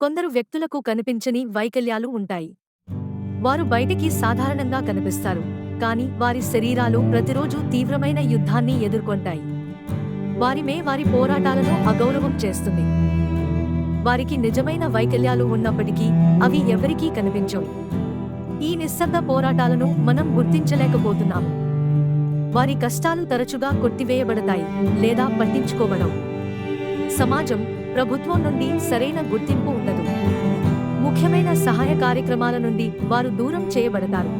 కొందరు వ్యక్తులకు కనిపించని వైకల్యాలు ఉంటాయి. వారు బయటికి సాధారణంగా కనిపిస్తారు కానీ వారి శరీరాలు ప్రతిరోజు తీవ్రమైన యుద్ధాన్ని ఎదుర్కొంటాయి. వారిమే వారి పోరాటాలను అగౌరవం చేస్తుంది. వారికి నిజమైన వైకల్యాలు ఉన్నప్పటికీ అవి ఎవరికీ కనిపించవు. ఈ నిశ్శబ్ద పోరాటాలను మనం గుర్తించలేకపోతున్నాము. వారి కష్టాలు తరచుగా కొట్టివేయబడతాయి లేదా పట్టించుకోబడవు. సమాజం ప్రభుత్వం నుండి సరైన గుర్తింపు ఉండదు. ముఖ్యమైన సహాయ కార్యక్రమాల నుండి వారు దూరం చేయబడతారు.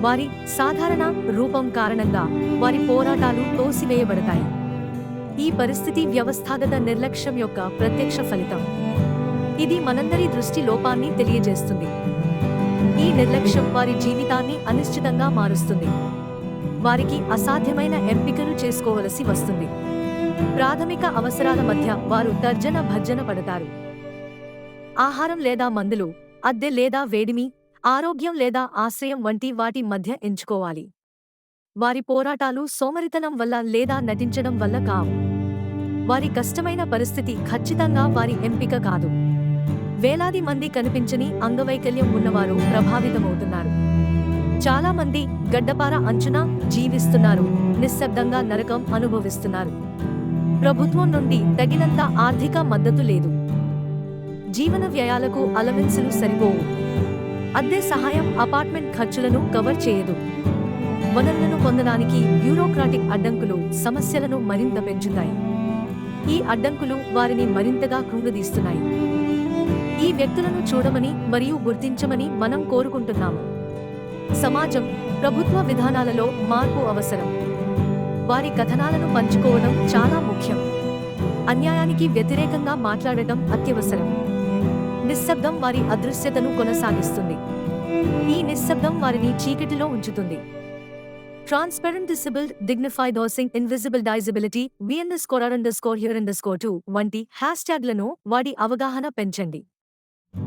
వారి సాధారణ రూపం కారణంగా వారి పోరాటాలు తోసివేయబడతాయి. ఈ పరిస్థితి వ్యవస్థాగత నిర్లక్ష్యం యొక్క ప్రత్యక్ష ఫలితం. ఇది మనందరి దృష్టి లోపాన్ని తెలియజేస్తుంది. ఈ నిర్లక్ష్యం వారి జీవితాన్ని అనిశ్చితంగా మారుస్తుంది. వారికి అసాధ్యమైన ఎంపికలు చేసుకోవలసి వస్తుంది. ప్రాథమిక అవసరాల మధ్య వారు తర్జన భర్జన పడతారు. ఆహారం లేదా మందులు అద్దె లేదా వేడిమి ఆరోగ్యం లేదా ఆశ్రయం వంటి వాటి మధ్య ఎంచుకోవాలి. వారి పోరాటాలు సోమరితనం వల్ల లేదా నటించడం వల్ల కావు. వారి కష్టమైన పరిస్థితి ఖచ్చితంగా వారి ఎంపిక కాదు. వేలాది మంది కనిపించని అంగవైకల్యం ఉన్నవారు ప్రభావితమవుతున్నారు. చాలా మంది గడ్డపార అంచున జీవిస్తున్నారు నిశ్శబ్దంగా నరకం అనుభవిస్తున్నారు. ప్రభుత్వం నుండి తగినంత ఆర్థిక మద్దతు లేదు. జీవన వ్యయాలకు అలవెన్సులు సరిపోవు. అద్దె సహాయం అపార్ట్మెంట్ ఖర్చులను కవర్ చేయదు. వనరులను పొందడానికి బ్యూరోక్రాటిక్ అడ్డంకులు సమస్యలను మరింత పెంచుతాయి. ఈ అడ్డంకులు వారిని మరింతగా కృంగదీస్తున్నాయి. ఈ వ్యక్తులను చూడమని మరియు గుర్తించమని మనం కోరుకుంటున్నాము. సమాజం ప్రభుత్వ విధానాలలో మార్పు అవసరం. వారి కథనాలను పంచుకోవడం చాలా ముఖ్యం. అన్యాయానికి వ్యతిరేకంగా మాట్లాడటం అత్యవసరం. నిశ్శబ్దం వారి అదృశ్యతను కొనసాగిస్తుంది. ఈ నిశ్శబ్దం వారిని చీకటిలో ఉంచుతుంది. Transparent disabled dignified housing invisible disability VN score under score here under score two వంటి హ్యాష్ ట్యాగ్లను వాడి అవగాహన పెంచండి.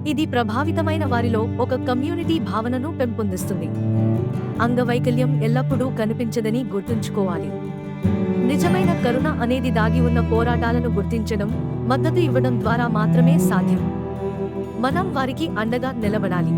ఇది ప్రభావితమైన వారిలో ఒక కమ్యూనిటీ భావనను పెంపొందిస్తుంది. అంగవైకల్యం ఎల్లప్పుడూ కనిపించదని గుర్తుంచుకోవాలి. నిజమైన కరుణ అనేది దాగి ఉన్న పోరాటాలను గుర్తించడం మద్దతు ఇవ్వడం ద్వారా మాత్రమే సాధ్యం. మనం వారికి అండగా నిలబడాలి.